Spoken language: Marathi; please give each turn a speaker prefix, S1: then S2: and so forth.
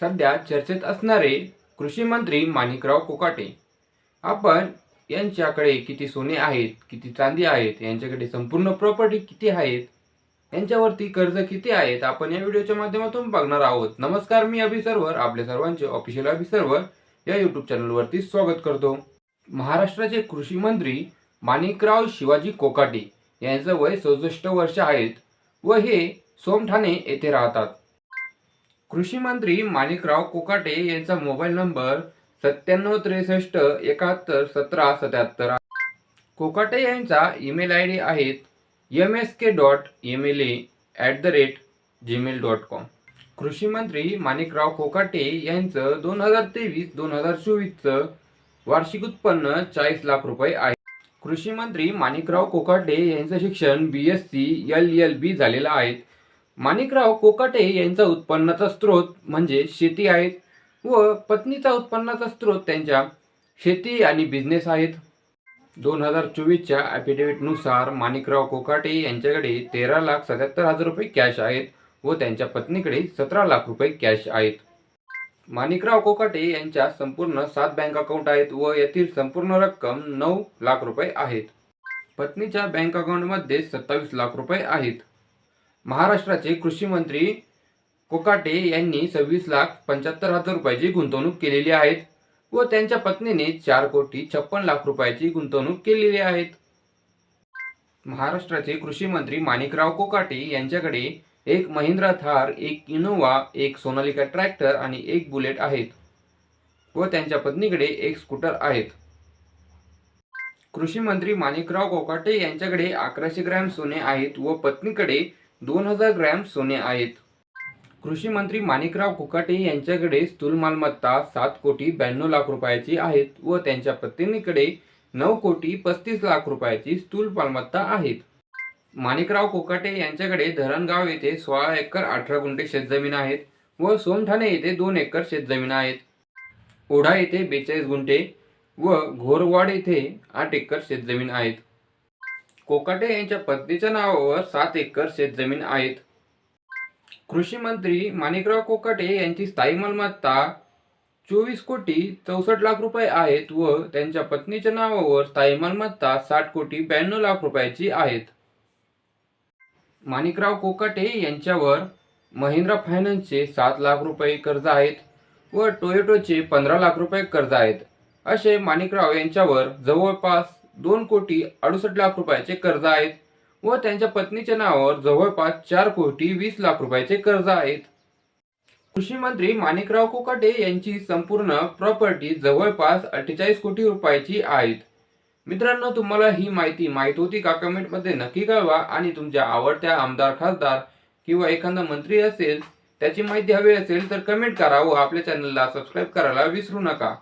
S1: सध्या चर्चेत असणारे कृषी मंत्री माणिकराव कोकाटे. आपण यांच्याकडे किती सोने आहेत किती चांदी आहेत यांच्याकडे संपूर्ण प्रॉपर्टी किती आहेत यांच्यावरती कर्ज किती आहेत आपण या व्हिडिओच्या माध्यमातून बघणार आहोत. नमस्कार मी अभिसर्वर आपल्या सर्वांचे ऑफिशियल अभिसर्वर या युट्यूब चॅनलवरती स्वागत करतो. महाराष्ट्राचे कृषी मंत्री माणिकराव शिवाजी कोकाटे यांचं वय सदुसष्ट वर्ष आहेत व हे सोमठाणे येथे राहतात. कृषी मंत्री माणिकराव कोकाटे यांचा मोबाईल नंबर सत्त्याण्णव त्रेसष्ट एकाहत्तर सतरा सत्याहत्तर कोकाटे यांचा ईमेल आय डी आहेत M S K dot M L A at the rate Gmail dot com. कृषी मंत्री माणिकराव कोकाटे यांचं दोन हजार तेवीस दोन हजार चोवीसचं वार्षिक उत्पन्न चाळीस लाख रुपये आहे. कृषी मंत्री माणिकराव कोकाटे यांचं शिक्षण B S C L L B झालेलं आहे. माणिकराव कोकाटे यांचा उत्पन्नाचा स्रोत म्हणजे शेती आहेत व पत्नीचा उत्पन्नाचा स्रोत त्यांच्या शेती आणि बिझनेस आहेत. दोन हजार चोवीसच्या ॲफिडेव्हिटनुसार माणिकराव कोकाटे यांच्याकडे तेरा लाख सत्याहत्तर हजार रुपये कॅश आहेत व त्यांच्या पत्नीकडे सतरा लाख रुपये कॅश आहेत. माणिकराव कोकाटे यांच्या संपूर्ण सात बँक अकाउंट आहेत व यातील संपूर्ण रक्कम नऊ लाख रुपये आहेत. पत्नीच्या बँक अकाउंटमध्ये सत्तावीस लाख रुपये आहेत. महाराष्ट्राचे कृषी मंत्री कोकाटे यांनी सव्वीस लाख पंच्याहत्तर हजार रुपयाची गुंतवणूक केलेली आहेत व त्यांच्या पत्नीने चार कोटी छप्पन लाख रुपयाची गुंतवणूक केलेली आहेत. महाराष्ट्राचे कृषी मंत्री माणिकराव कोकाटे यांच्याकडे एक महिंद्रा थार एक इनोवा एक सोनालिका ट्रॅक्टर आणि एक बुलेट आहेत व त्यांच्या पत्नीकडे एक स्कूटर आहेत. कृषी मंत्री माणिकराव कोकाटे यांच्याकडे अकराशे ग्रॅम सोने आहेत व पत्नीकडे दोन हजार ग्रॅम सोने आहेत. कृषी मंत्री माणिकराव कोकाटे यांच्याकडे स्थूल मालमत्ता सात कोटी ब्याण्णव लाख रुपयाची आहेत व त्यांच्या पत्नीकडे नऊ कोटी पस्तीस लाख रुपयाची स्थूल मालमत्ता आहेत. माणिकराव कोकाटे यांच्याकडे धरणगाव येथे सोळा एकर अठरा गुंठे शेतजमीन आहेत व सोमठाणे येथे दोन एकर शेतजमीन आहेत. ओढा येथे बेचाळीस गुंठे व घोरवाड येथे आठ एकर शेतजमीन आहेत. कोकाटे यांच्या पत्नीच्या नावावर सात एकर शेतजमीन आहेत. कृषी मंत्री माणिकराव कोकाटे यांची स्थायी मालमत्ता चोवीस कोटी चौसष्ट लाख रुपये आहेत व त्यांच्या पत्नीच्या नावावर स्थायी मालमत्ता साठ कोटी ब्याण्णव लाख रुपयाची आहेत. माणिकराव कोकाटे यांच्यावर महिंद्रा फायनान्सचे सात लाख रुपये कर्ज आहेत व टोयोटोचे पंधरा लाख रुपये कर्ज आहेत. असे माणिकराव यांच्यावर जवळपास दोन कोटी अडुसष्ट लाख रुपयाचे कर्ज आहेत व त्यांच्या पत्नीच्या नावावर जवळपास चार कोटी वीस लाख रुपयाचे कर्ज आहेत. कृषी मंत्री माणिकराव कोकाटे यांची संपूर्ण प्रॉपर्टी जवळपास अठ्ठेचाळीस कोटी रुपयाची आहेत. मित्रांनो तुम्हाला ही माहिती माहीत होती का? कमेंटमध्ये नक्की कळवा आणि तुमच्या आवडत्या आमदार खासदार किंवा एखादा मंत्री असेल त्याची माहिती हवी असेल तर कमेंट करा व आपल्या चॅनलला सबस्क्राईब करायला विसरू नका.